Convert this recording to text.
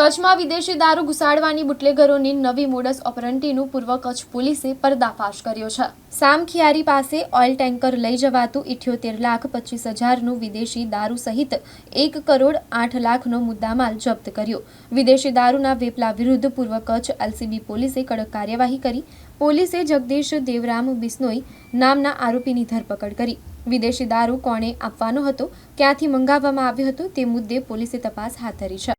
કચ્છમાં વિદેશી દારૂ ઘુસાડવાની બુટલેગરોની નવી મોડસ ઓપરન્ટીનું પૂર્વ કચ્છ પોલીસે પર્દાફાશ કર્યો છે. સામખિયારી પાસે ઓઇલ ટેન્કર લઈ જવાતું ઇઠ્યોતેર લાખ પચીસ હજારનું વિદેશી દારૂ સહિત એક કરોડ આઠ લાખનો મુદ્દામાલ જપ્ત કર્યો. વિદેશી દારૂના વેપલા વિરુદ્ધ પૂર્વ કચ્છ એલસીબી પોલીસે કડક કાર્યવાહી કરી. પોલીસે જગદીશ દેવરામ બિસ્નોઈ નામના આરોપીની ધરપકડ કરી. વિદેશી દારૂ કોણે આપવાનો હતો, ક્યાંથી મંગાવવામાં આવ્યો હતો તે મુદ્દે પોલીસે તપાસ હાથ ધરી છે.